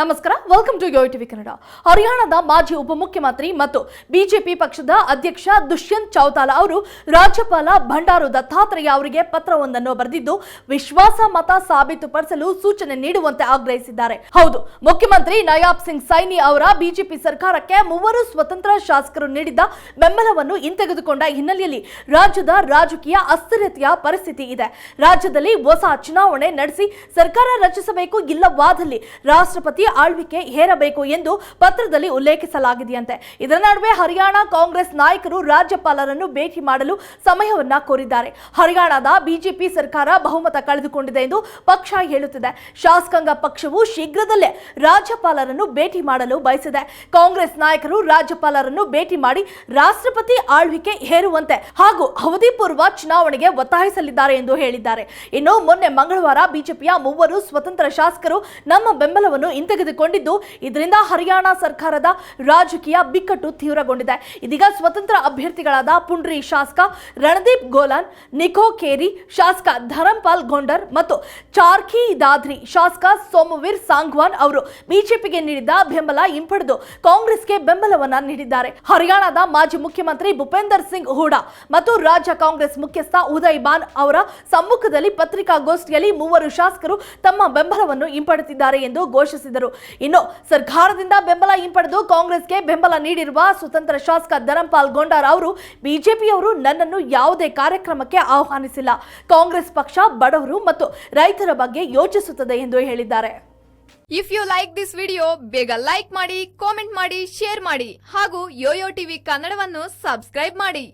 ನಮಸ್ಕಾರ welcome to yo TV Kannada ಹರಿಯಾಣದ ಮಾಜಿ ಉಪಮುಖ್ಯಮಂತ್ರಿ ಮತ್ತು ಬಿಜೆಪಿ ಪಕ್ಷದ ಅಧ್ಯಕ್ಷ ದುಷ್ಯಂತ್ ಚೌತಾಲಾ ಅವರು ರಾಜ್ಯಪಾಲ ಭಂಡಾರು ದತ್ತಾತ್ರೇಯ ಅವರಿಗೆ ಪತ್ರವೊಂದನ್ನು ಬರೆದಿದ್ದು, ವಿಶ್ವಾಸ ಮತ ಸಾಬೀತುಪಡಿಸಲು ಸೂಚನೆ ನೀಡುವಂತೆ ಆಗ್ರಹಿಸಿದ್ದಾರೆ. ಹೌದು, ಮುಖ್ಯಮಂತ್ರಿ ನಯಾಬ್ ಸಿಂಗ್ ಸೈನಿ ಅವರ ಬಿಜೆಪಿ ಸರ್ಕಾರಕ್ಕೆ ಮೂವರು ಸ್ವತಂತ್ರ ಶಾಸಕರು ನೀಡಿದ್ದ ಬೆಂಬಲವನ್ನು ಹಿಂತೆಗೆದುಕೊಂಡ ಹಿನ್ನೆಲೆಯಲ್ಲಿ ರಾಜ್ಯದ ರಾಜಕೀಯ ಅಸ್ಥಿರತೆಯ ಪರಿಸ್ಥಿತಿ ಇದೆ. ರಾಜ್ಯದಲ್ಲಿ ಹೊಸ ಚುನಾವಣೆ ನಡೆಸಿ ಸರ್ಕಾರ ರಚಿಸಬೇಕು ಇಲ್ಲವಾದಲ್ಲಿ ರಾಷ್ಟ್ರಪತಿ ಆಳ್ವಿಕೆ ಹೇರಬೇಕು ಎಂದು ಪತ್ರದಲ್ಲಿ ಉಲ್ಲೇಖಿಸಲಾಗಿದೆಯಂತೆ. ಇದರ ನಡುವೆ ಹರಿಯಾಣ ಕಾಂಗ್ರೆಸ್ ನಾಯಕರು ರಾಜ್ಯಪಾಲರನ್ನು ಭೇಟಿ ಮಾಡಲು ಸಮಯವನ್ನ ಕೋರಿದ್ದಾರೆ. ಹರಿಯಾಣದ ಬಿಜೆಪಿ ಸರ್ಕಾರ ಬಹುಮತ ಕಳೆದುಕೊಂಡಿದೆ ಎಂದು ಪಕ್ಷ ಹೇಳುತ್ತಿದೆ. ಶಾಸಕಾಂಗ ಪಕ್ಷವು ಶೀಘ್ರದಲ್ಲೇ ರಾಜ್ಯಪಾಲರನ್ನು ಭೇಟಿ ಮಾಡಲು ಬಯಸಿದೆ. ಕಾಂಗ್ರೆಸ್ ನಾಯಕರು ರಾಜ್ಯಪಾಲರನ್ನು ಭೇಟಿ ಮಾಡಿ ರಾಷ್ಟ್ರಪತಿ ಆಳ್ವಿಕೆ ಹೇರುವಂತೆ ಹಾಗೂ ಅವಧಿ ಪೂರ್ವ ಚುನಾವಣೆಗೆ ಒತ್ತಾಯಿಸಲಿದ್ದಾರೆ ಎಂದು ಹೇಳಿದ್ದಾರೆ. ಇನ್ನು ಮೊನ್ನೆ ಮಂಗಳವಾರ ಬಿಜೆಪಿಯ ಮೂವರು ಸ್ವತಂತ್ರ ಶಾಸಕರು ನಮ್ಮ ಬೆಂಬಲವನ್ನು ಹಿಂತೆಗೆದುಕೊಂಡಿದ್ದು ಇದರಿಂದ ಹರಿಯಾಣ ಸರ್ಕಾರದ ರಾಜಕೀಯ ಬಿಕ್ಕಟ್ಟು ತೀವ್ರಗೊಂಡಿದೆ. ಇದೀಗ ಸ್ವತಂತ್ರ ಅಭ್ಯರ್ಥಿಗಳಾದ ಪುಂಡ್ರಿ ಶಾಸಕ ರಣದೀಪ್ ಗೋಲಾನ್, ನಿಖೋ ಕೇರಿ ಶಾಸಕ ಧರಂಪಾಲ್ ಗೊಂಡರ್ ಮತ್ತು ಚಾರ್ಖಿ ದಾದ್ರಿ ಶಾಸಕ ಸೋಮವೀರ್ ಸಾಂಗ್ವಾನ್ ಅವರು ಬಿಜೆಪಿಗೆ ನೀಡಿದ ಬೆಂಬಲ ಹಿಂಪಡೆದು ಕಾಂಗ್ರೆಸ್ಗೆ ಬೆಂಬಲವನ್ನ ನೀಡಿದ್ದಾರೆ. ಹರಿಯಾಣದ ಮಾಜಿ ಮುಖ್ಯಮಂತ್ರಿ ಭೂಪೇಂದರ್ ಸಿಂಗ್ ಹೂಡಾ ಮತ್ತು ರಾಜ್ಯ ಕಾಂಗ್ರೆಸ್ ಮುಖ್ಯಸ್ಥ ಉದಯ್ ಬಾನ್ ಅವರ ಸಮ್ಮುಖದಲ್ಲಿ ಪತ್ರಿಕಾಗೋಷ್ಠಿಯಲ್ಲಿ ಮೂವರು ಶಾಸಕರು ತಮ್ಮ ಬೆಂಬಲವನ್ನು ಹಿಂಪಡೆದಿದ್ದಾರೆ ಎಂದು ಘೋಷಿಸಿದರು. ಇನ್ನು ಸರ್ಕಾರದಿಂದ ಬೆಂಬಲ ಹಿಂಪಡೆದು ಕಾಂಗ್ರೆಸ್ಗೆ ಬೆಂಬಲ ನೀಡಿರುವ ಸ್ವತಂತ್ರ ಶಾಸಕ ಧರಂಪಾಲ್ ಗೊಂಡಾರ್ ಅವರು ಬಿಜೆಪಿಯವರು ನನ್ನನ್ನು ಯಾವುದೇ ಕಾರ್ಯಕ್ರಮಕ್ಕೆ ಆಹ್ವಾನಿಸಿಲ್ಲ. ಕಾಂಗ್ರೆಸ್ ಪಕ್ಷ ಬಡವರು ಮತ್ತು ರೈತರ ಬಗ್ಗೆ ಯೋಚಿಸುತ್ತದೆ ಎಂದು ಹೇಳಿದ್ದಾರೆ. If you like this video ಬೇಗ ಲೈಕ್ ಮಾಡಿ ಕಾಮೆಂಟ್ ಮಾಡಿ ಶೇರ್ ಮಾಡಿ ಹಾಗೂ ಯೋಯೋ ಟಿವಿ ಕನ್ನಡವನ್ನು ಸಬ್ಸ್ಕ್ರೈಬ್ ಮಾಡಿ.